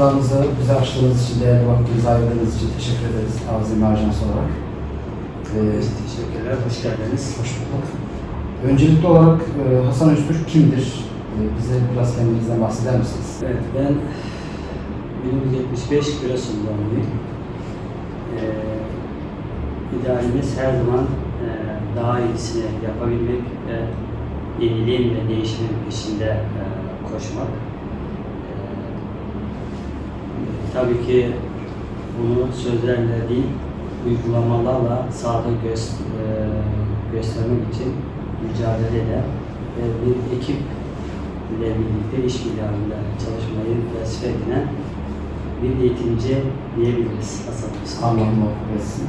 katkılarınızı bize açtığınız için, değerli vaktinizi ayırdığınız için teşekkür ederiz Azim Ajans olarak. Ee, Teşekkürler, hoş geldiniz. hoş bulduk. Öncelikli olarak e, Hasan Öztürk kimdir? E, bize biraz kendinizden bahseder misiniz? Evet, ben 1975 Giresun doğumluyum. Ee, idealimiz her zaman e, daha iyisini yapabilmek ve yeniliğin ve değişimin peşinde e, koşmak. Tabii ki bunu sözlerle değil, uygulamalarla sahada göz, e, göstermek için mücadeleyle ve bir ekip ile birlikte işbirliği halinde çalışmayı felsefe edinen bir eğitimci diyebiliriz. Allah muvaffak etsin.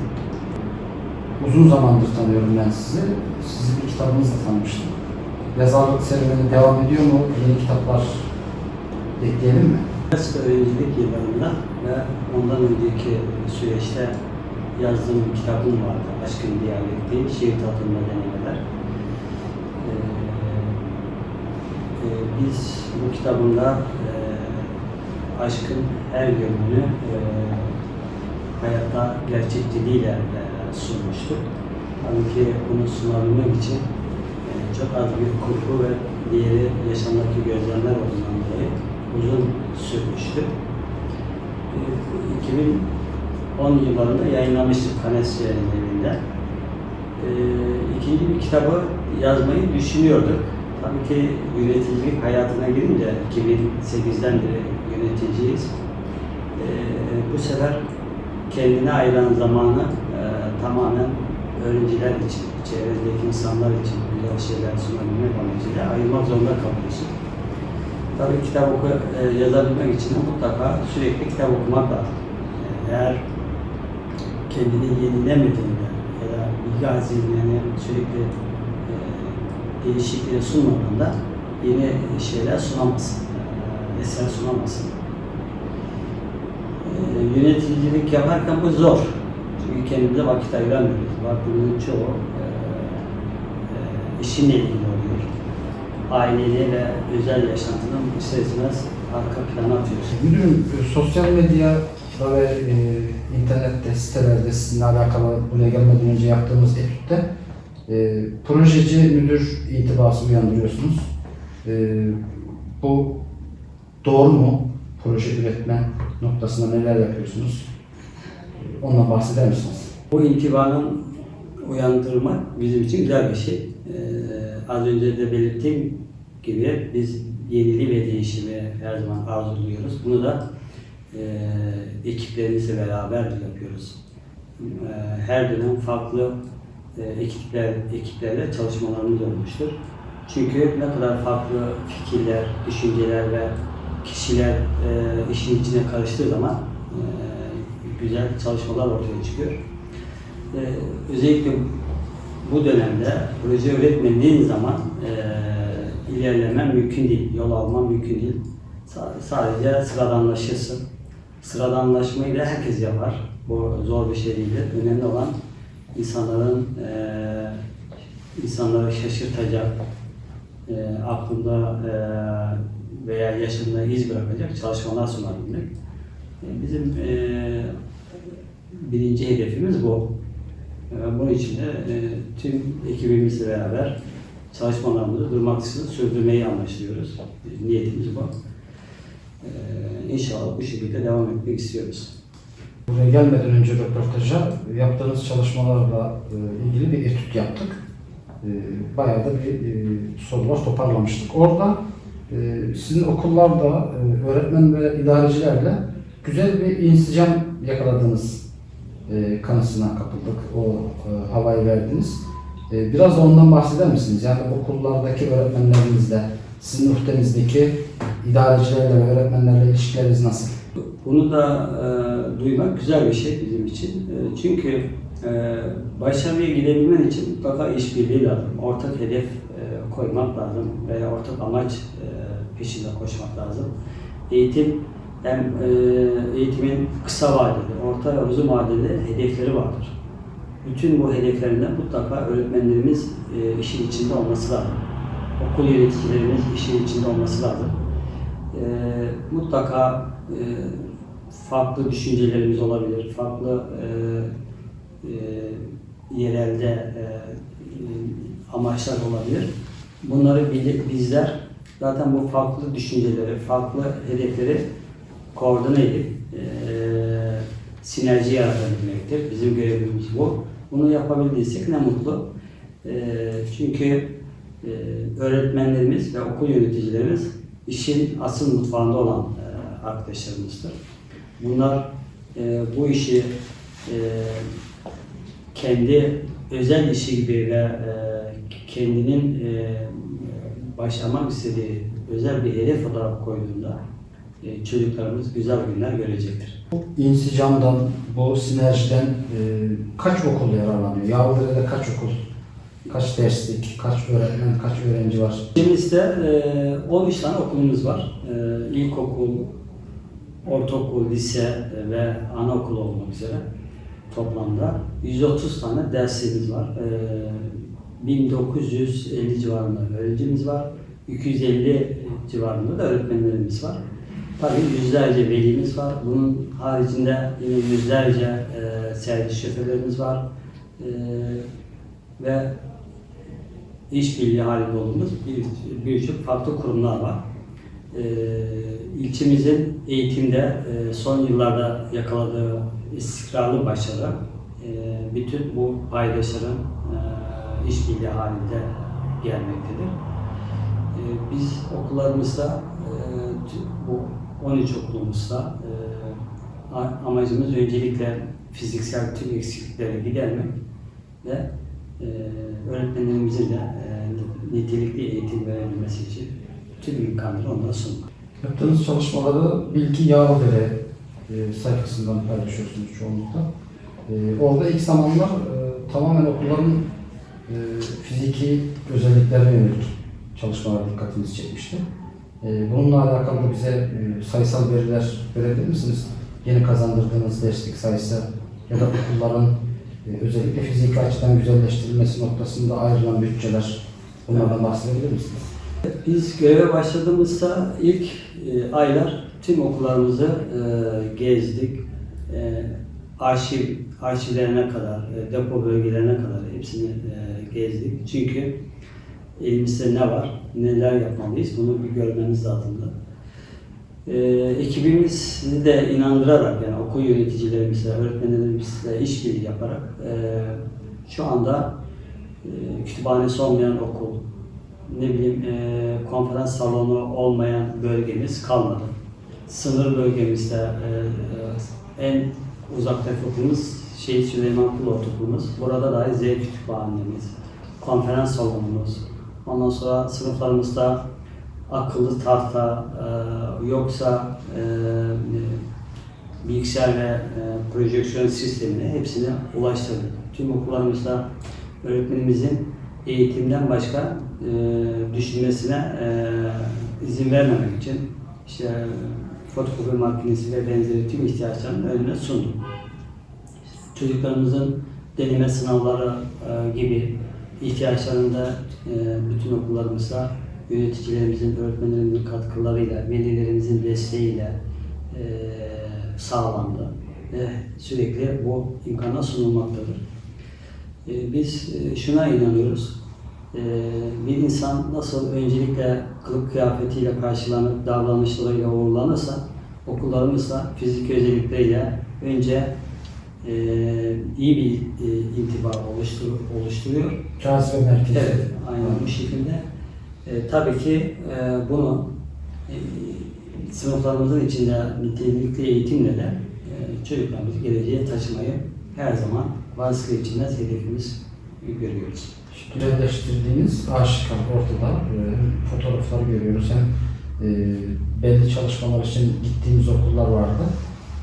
Uzun zamandır tanıyorum ben sizi. Sizi bir kitabınızla tanımıştım. Yazarlık serüveni devam ediyor mu? Yeni kitaplar ekleyelim mi? Üniversite öğrencilik yıllarında ve ondan önceki süreçte yazdığım kitabım vardı. Aşkın Diyalektiği, Şiir Tatımda Denemeler. Ee, e, biz bu kitabında e, aşkın her yönünü e, hayatta gerçek diliyle e, sunmuştuk. Tabii ki bunu sunabilmek için e, çok az bir kurgu ve diğeri yaşamdaki gözlemler olduğundan dolayı uzun sürmüştü. E, 2010 yıllarında yayınlamıştık Kanes Yayın Evi'nde. E, ikinci bir kitabı yazmayı düşünüyorduk. Tabii ki yöneticilik hayatına girince 2008'den beri yöneticiyiz. E, bu sefer kendine ayıran zamanı e, tamamen öğrenciler için, çevrendeki insanlar için güzel şeyler sunabilmek amacıyla ayırmak zorunda kalıyorsun. Tabii kitap oku, e, yazabilmek için mutlaka sürekli kitap okumak lazım. Eğer kendini yenilemediğinde ya da bilgi hazinelerini sürekli e, değişikliğe sunmadığında yeni şeyler sunamazsın, e, eser sunamazsın. E, yöneticilik yaparken bu zor. Çünkü kendimize vakit ayıramıyoruz. Vaktimizin çoğu e, e, işinle ilgili oluyor. Aileyle ve özel yaşantının ister istemez arka plana atıyorsun. Müdürüm, e, sosyal medyada ve e, internette, sitelerde sizinle alakalı buraya gelmeden önce yaptığımız etütte e, projeci müdür intibası uyandırıyorsunuz. E, bu doğru mu? Proje üretme noktasında neler yapıyorsunuz? E, Ondan bahseder misiniz? Bu intibanın uyandırmak bizim için güzel bir şey. Az önce de belirttiğim gibi biz yeniliği ve değişimi her zaman arzuluyoruz. Bunu da e, ekiplerimizle beraber yapıyoruz. E, her dönem farklı e, ekipler ekiplerle çalışmalarımız olmuştur. Çünkü ne kadar farklı fikirler, düşünceler ve kişiler e, işin içine karıştığı zaman e, güzel çalışmalar ortaya çıkıyor. Ee, özellikle bu dönemde proje üretmediğin zaman e, ilerlemen mümkün değil, yol alman mümkün değil. Sa- sadece sıradanlaşırsın. Sıradanlaşmayı da herkes yapar. Bu zor bir şey değildir. Önemli olan insanların e, insanları şaşırtacak, e, aklında e, veya yaşında iz bırakacak çalışmalar sunabilmek. E, Bizim e, birinci hedefimiz bu. E, Bunun için de e, tüm ekibimizle beraber çalışmalarımızı durmaksızın sürdürmeyi amaçlıyoruz. E, Niyetimiz bu. E, İnşallah bu şekilde devam etmek istiyoruz. Buraya gelmeden önce röportaja yaptığınız çalışmalarla e, ilgili bir etüt yaptık. Bayağı da bir sorular toparlamıştık. Orada sizin okullarda öğretmen ve idarecilerle güzel bir insicam yakaladığınız e, kanısına kapıldık. O e, havayı verdiniz. E, Biraz da ondan bahseder misiniz? Yani okullardaki öğretmenlerinizle, sizin uhdenizdeki idarecilerle ve öğretmenlerle ilişkileriniz nasıl? Bunu da e, duymak güzel bir şey bizim için. E, çünkü e, başarıya gidebilmen için mutlaka işbirliği lazım. Ortak hedef e, koymak lazım veya ortak amaç e, peşinde koşmak lazım. Eğitim hem e, eğitimin kısa vadeli, orta ve uzun vadeli hedefleri vardır. Bütün bu hedeflerinde mutlaka öğretmenlerimiz e, işin içinde olması lazım. Okul yöneticilerimiz işin içinde olması lazım. E, mutlaka farklı düşüncelerimiz olabilir, farklı yerelde amaçlar olabilir. Bunları bizler zaten bu farklı düşünceleri, farklı hedefleri koordine edip e, sinerji yaratabilmektir. Bizim görevimiz bu. Bunu yapabildiysek ne mutlu. E, çünkü e, öğretmenlerimiz ve okul yöneticilerimiz işin asıl mutfağında olan e, arkadaşlarımızdır. Bunlar e, bu işi e, kendi özel işi gibi ve e, kendinin e, başlamak istediği özel bir hedef olarak koyduğunda çocuklarımız güzel günler görecektir. Bu insicamdan, bu sinerjiden e, kaç okul yararlanıyor? Yavrudere'de kaç okul, kaç derslik, kaç öğretmen, kaç öğrenci var? Şimdimizde e, 13 tane okulumuz var. E, ilkokul, ortaokul, lise ve anaokul olmak üzere toplamda 130 tane dersimiz var. E, 1950 civarında öğrencimiz var. 250 civarında da öğretmenlerimiz var. Tabii yüzlerce velimiz var. Bunun haricinde yüzlerce e, servis şoförlerimiz var. E, ve işbirliği halinde olduğumuz bir- birçok farklı kurumlar var. Ee, ilçemizin eğitimde e, son yıllarda yakaladığı istikrarlı başarı e, bütün bu paydaşların e, işbirliği halinde gelmektedir. E, biz okullarımızda e, bu 13 okulumuzda e, amacımız öncelikle fiziksel tüm eksiklikleri gidermek ve e, öğretmenlerimizin de e, nitelikli eğitim verebilmesi için tüm imkanları onlara sunmak. Yaptığınız çalışmaları Bilgi Yağlıdere e, sayfasından paylaşıyorsunuz çoğunlukla. E, orada ilk zamanlar e, tamamen okulların e, fiziki özelliklerine yönelik çalışmalar dikkatinizi çekmişti. E, bununla alakalı bize e, sayısal veriler verebilir misiniz? Yeni kazandırdığınız derslik sayısı ya da okulların e, özellikle fiziki açıdan güzelleştirilmesi noktasında ayrılan bütçeler bunlardan bahsedebilir misiniz? Biz göreve başladığımızda ilk e, aylar tüm okullarımızı gezdik. Arşiv arşivlerine kadar, depo bölgelerine kadar hepsini gezdik. Çünkü elimizde ne var, neler yapmalıyız bunu bir görmemiz lazımdı. E, ekibimizi de inandırarak yani okul yöneticilerimizle, öğretmenlerimizle işbirliği yaparak e, şu anda e, kütüphanesi olmayan okul, ne bileyim e, konferans salonu olmayan bölgemiz kalmadı. Sınır bölgemizde e, e, en uzaktaki okulumuz Şehit Süleyman Kul Ortaokulumuz. Burada dahi Z kütüphanemiz, konferans salonumuz. Ondan sonra sınıflarımızda akıllı tahta e, yoksa e, bilgisayar ve e, projeksiyon sistemini hepsine ulaştırdık. Tüm okullarımızda öğretmenimizin eğitimden başka e, düşünmesine e, izin vermemek için işte fotokopi makinesi ve benzeri tüm ihtiyaçlarını önüne sunduk. Çocuklarımızın deneme sınavları e, gibi ihtiyaçlarında e, bütün okullarımızda yöneticilerimizin, öğretmenlerimizin katkılarıyla, velilerimizin desteğiyle e, sağlandı ve sürekli bu imkana sunulmaktadır. E, Biz e, şuna inanıyoruz. Bir insan nasıl öncelikle kılık kıyafetiyle karşılanıp davranışlarıyla uğurlanırsa okullarımızda fizik özellikleriyle önce e, iyi bir e, intiba oluştur, oluşturuyor. Cazibe merkezi. Evet, aynen bu şekilde. E, tabii ki e, bunu e, sınıflarımızın içinde nitelikli eğitimle de e, çocuklarımızı geleceğe taşımayı her zaman vazgeçilmez hedefimiz görüyoruz. güzelleştirdiğiniz aşikar ortada. Ee, fotoğrafları görüyoruz. Hem e, belli çalışmalar için gittiğimiz okullar vardı.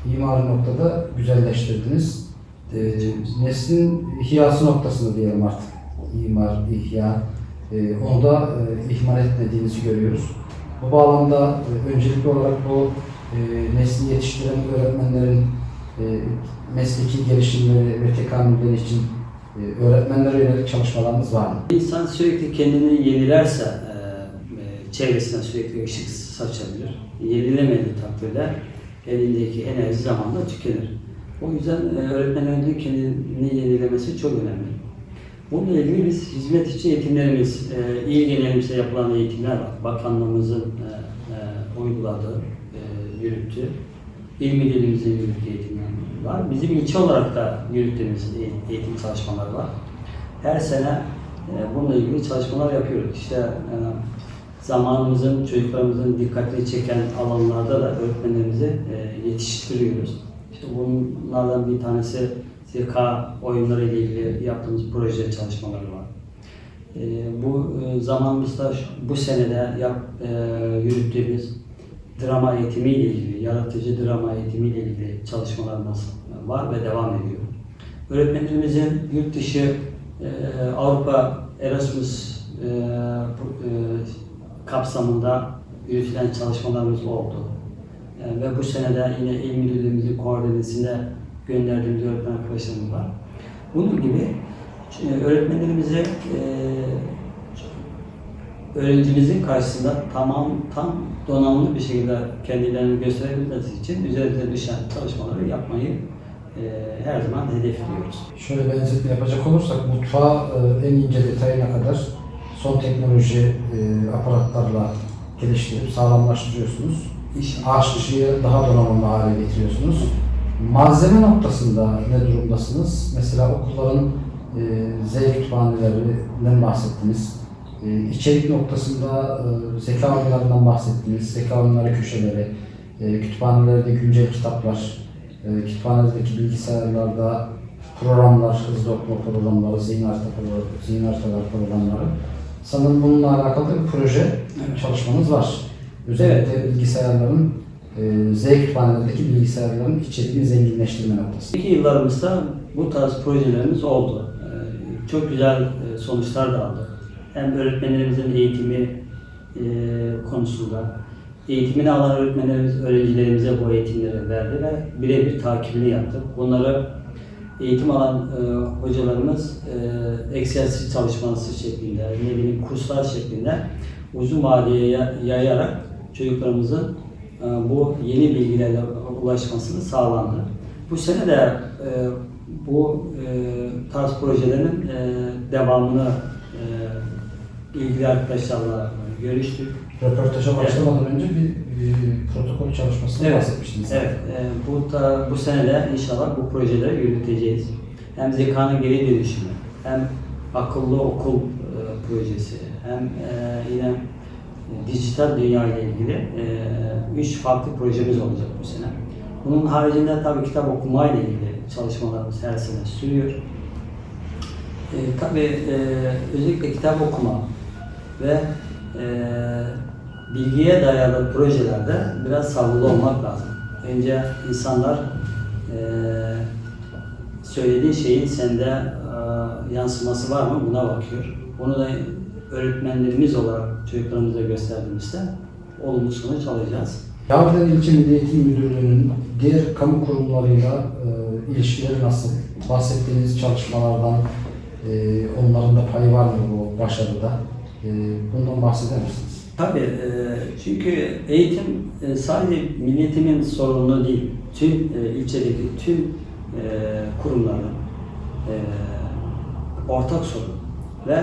İmari noktada güzelleştirdiniz. E, neslin ihyası noktasında diyelim artık. İmar, ihya. E, onu da e, ihmal etmediğinizi görüyoruz. Bu bağlamda e, öncelikli olarak bu e, nesli yetiştiren öğretmenlerin e, mesleki gelişimleri ve tekamülleri için e, öğretmenlere yönelik çalışmalarınız var mı? İnsan sürekli kendini yenilerse e, e, çevresine sürekli ışık saçabilir. Yenilemediği takdirde elindeki enerji zamanla tükenir. O yüzden e, öğretmenlerin kendini yenilemesi çok önemli. Bununla ilgili biz hizmet içi eğitimlerimiz, e, il genelimizde yapılan eğitimler var. Bakanlığımızın e, uyguladığı, yürüttüğü, il müdürlüğümüzün yürüttüğü eğitimler var. Bizim ilçe olarak da yürüttüğümüz eğ- eğitim çalışmaları var. Her sene bununla ilgili çalışmalar yapıyoruz. İşte zamanımızın, çocuklarımızın dikkatini çeken alanlarda da öğretmenlerimizi e, yetiştiriyoruz. İşte bunlardan bir tanesi zeka oyunları ile ilgili yaptığımız proje çalışmaları var. E, bu e, zamanımızda bu senede yap, e, yürüttüğümüz drama eğitimi ile ilgili, yaratıcı drama eğitimi ile ilgili çalışmalarımız var ve devam ediyor. Öğretmenlerimizin yurt dışı Avrupa Erasmus kapsamında yürütülen çalışmalarımız oldu. E, ve bu senede yine il müdürlüğümüzün koordinesinde gönderdiğimiz öğretmen arkadaşlarımız var. Bunun gibi e, öğretmenlerimize e, öğrencimizin karşısında tamam tam donanımlı bir şekilde kendilerini gösterebilmesi için üzerinde düşen çalışmaları yapmayı e, her zaman hedefliyoruz. Şöyle benzetme yapacak olursak mutfağı en ince detayına kadar son teknoloji e, aparatlarla geliştirip sağlamlaştırıyorsunuz. Ağaç dışıyı daha donanımlı hale getiriyorsunuz. Malzeme noktasında ne durumdasınız? Mesela okulların e, Z kütüphanelerinden bahsettiniz. E, içerik noktasında e, zeka oyunlarından bahsettiniz. Zeka oyunları köşeleri, e, kütüphanelerde güncel kitaplar, e, kütüphanedeki bilgisayarlarda programlar, hızlı okuma programları, zihin harita programları, zihin haritalar programları. Sanırım bununla alakalı bir proje Evet. çalışmanız var. Özellikle bilgisayarların, e, Z kütüphanelerindeki bilgisayarların içeriğini zenginleştirme noktası. İlk yıllarımızda bu tarz projelerimiz oldu. Ee, Çok güzel e, sonuçlar da aldık. Hem öğretmenlerimizin eğitimi e, konusunda, eğitimini alan öğretmenlerimiz öğrencilerimize bu eğitimleri verdi ve birebir takibini yaptık. Bunları eğitim alan e, hocalarımız e, egzersiz çalışması şeklinde, ne bileyim kurslar şeklinde uzun vadeye ya- yayarak çocuklarımızın e, bu yeni bilgilerle ulaşmasını sağlandı. Bu sene de e, bu e, tarz projelerin e, devamını e, ilgili arkadaşlarla görüştük. Röportaja başlamadan önce bir, bir protokol çalışmasından bahsetmiştiniz. Evet, e, bu da, bu sene de inşallah bu projeleri yürüteceğiz. Hem zekanın geri dönüşümü, hem akıllı okul e, projesi, hem e, yine e, dijital dünya ile ilgili e, üç farklı projemiz olacak bu sene. Bunun haricinde tabii kitap okuma ile ilgili çalışmalarımız her sene sürüyor. E, tabii e, özellikle kitap okuma ve e, bilgiye dayalı projelerde biraz sabırlı olmak lazım. Önce insanlar e, söylediği şeyin sende e, yansıması var mı buna bakıyor. Bunu da öğretmenlerimiz olarak çocuklarımıza gösterdiğimizde olumlu sonuç alacağız. Yavrular İlçe Milli Eğitim Müdürlüğü'nün diğer kamu kurumlarıyla e, ilişkileri nasıl? Bahsettiğiniz çalışmalardan e, onların da payı var mı bu başarıda? E, bundan bahseder misiniz? Tabii e, çünkü eğitim e, sadece milletimin sorunu değil, tüm e, ilçedeki tüm kurumların ortak sorun ve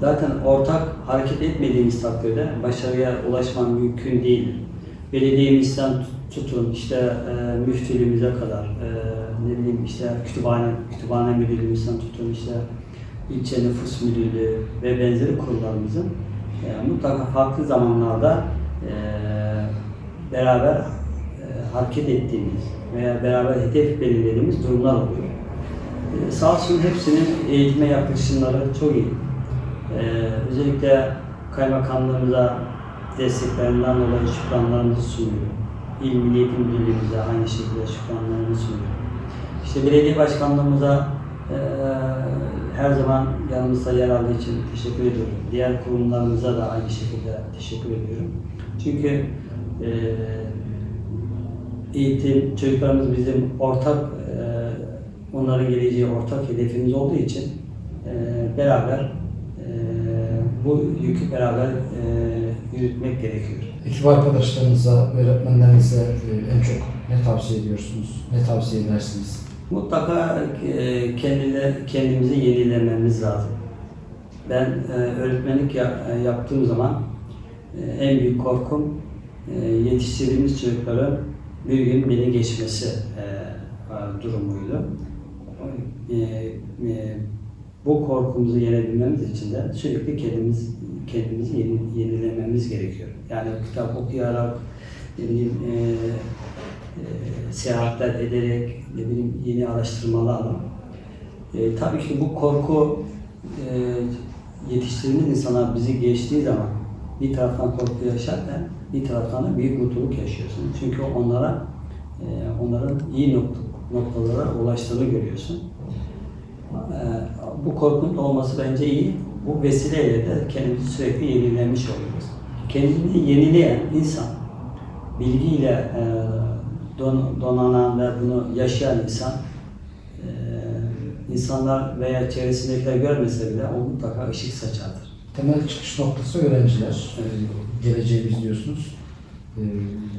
zaten ortak hareket etmediğimiz takdirde başarıya ulaşman mümkün değil. Belediyemizden tutun işte müftülüğümüze kadar, ne bileyim işte kütüphane, kütüphane müdürlüğümüzden tutun işte ilçe nüfus müdürlüğü ve benzeri kurumlarımızın e, mutlaka farklı zamanlarda e, beraber e, hareket ettiğimiz veya beraber hedef belirlediğimiz durumlar oluyor. E, sağ olsun hepsinin eğitime yaklaşımları çok iyi. E, özellikle kaymakamlığımıza desteklerinden dolayı şükranlarımızı sunuyorum. İl Milli Eğitim Müdürlüğümüze aynı şekilde şükranlarımızı sunuyorum. İşte belediye başkanlığımıza e, her zaman yanımızda yer aldığı için teşekkür ediyorum. Diğer kurumlarımıza da aynı şekilde teşekkür ediyorum. Çünkü e, eğitim, çocuklarımız bizim ortak, e, onların geleceği ortak hedefimiz olduğu için e, beraber e, bu yükü beraber e, yürütmek gerekiyor. Ekip arkadaşlarınıza, öğretmenlerinize e, en çok ne tavsiye ediyorsunuz? Ne tavsiye edersiniz? Mutlaka e, kendine, kendimizi yenilememiz lazım. Ben e, öğretmenlik e, yaptığım zaman en büyük korkum yetiştirdiğimiz çocukların bir gün beni geçmesi durumuydu. Bu korkumuzu yenebilmemiz için de sürekli kendimiz kendimizi yeni, yenilememiz gerekiyor. Yani kitap okuyarak, ne e, seyahatler ederek, ne bileyim yeni araştırmalarla. E, tabii ki bu korku e, yetiştirdiğimiz insanlar bizi geçtiği zaman bir taraftan korku yaşarken bir taraftan da büyük mutluluk yaşıyorsun. Çünkü onlara e, onların iyi nokta, noktalara ulaştığını görüyorsun. E, bu korkunun olması bence iyi. Bu vesileyle de kendimizi sürekli yenilemiş oluyoruz. Kendini yenileyen insan, bilgiyle e, don, donanan ve bunu yaşayan insan, e, insanlar veya çevresindekiler görmese bile o mutlaka ışık saçardır. Temel çıkış noktası öğrenciler. Evet. E, geleceği izliyorsunuz. E,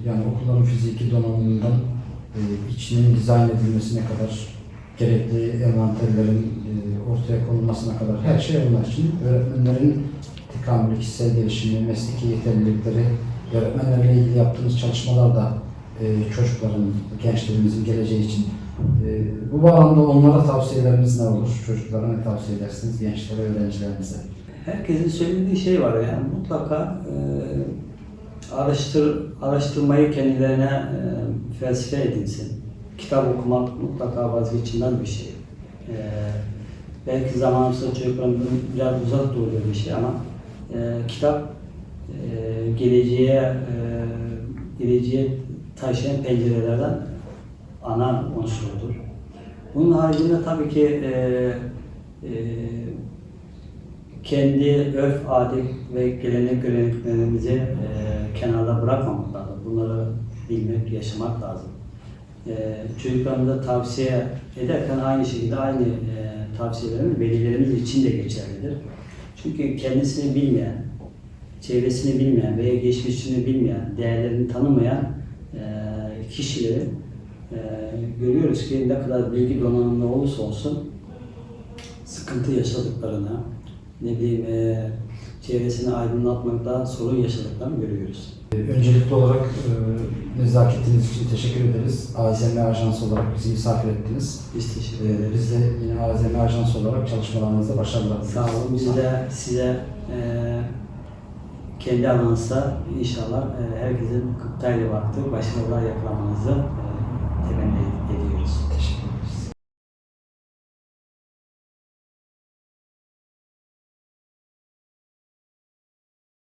yani okulların fiziki donanımından e, içinin dizayn edilmesine kadar gerekli envanterlerin e, ortaya konulmasına kadar her şey onlar için. Öğretmenlerin tekamülü, kişisel gelişimi, mesleki yeterlilikleri, öğretmenlerle ilgili yaptığımız çalışmalar da e, çocukların, gençlerimizin geleceği için. E, bu bağlamda onlara tavsiyeleriniz ne olur? Çocuklara ne tavsiye edersiniz? Gençlere, öğrencilerimize. Herkesin söylediği şey var yani mutlaka e, araştır araştırmayı kendilerine felsefe edinsin. Kitap okumak mutlaka vazgeçilmez bir şey. Belki zamanımızda çocukların bunu biraz uzak duruyor bir şey ama kitap geleceğe geleceğe taşıyan pencerelerden ana unsurdur. Bunun haricinde tabii ki e, e, kendi örf, adet ve gelenek göreneklerimizi e, kenarda bırakmamak lazım. Bunları bilmek, yaşamak lazım. E, çocuklarımıza tavsiye ederken aynı şekilde aynı e, tavsiyelerimiz velilerimiz için de geçerlidir. Çünkü kendisini bilmeyen, çevresini bilmeyen veya geçmişini bilmeyen, değerlerini tanımayan e, kişileri e, görüyoruz ki ne kadar bilgi donanımlı olursa olsun sıkıntı yaşadıklarını, ne bileyim e, çevresini aydınlatmakta sorun yaşadıklarını görüyoruz. Öncelikli olarak e, nezaketiniz için teşekkür ederiz. AZM Ajansı olarak bizi misafir ettiniz. Biz teşekkür ederiz. Biz de yine AZM Ajansı olarak çalışmalarınızda başarılar dileriz. Sağ olun. Biz de size e, kendi alanınızda inşallah e, herkesin kıptayla baktığı başarılar yakalamanızı.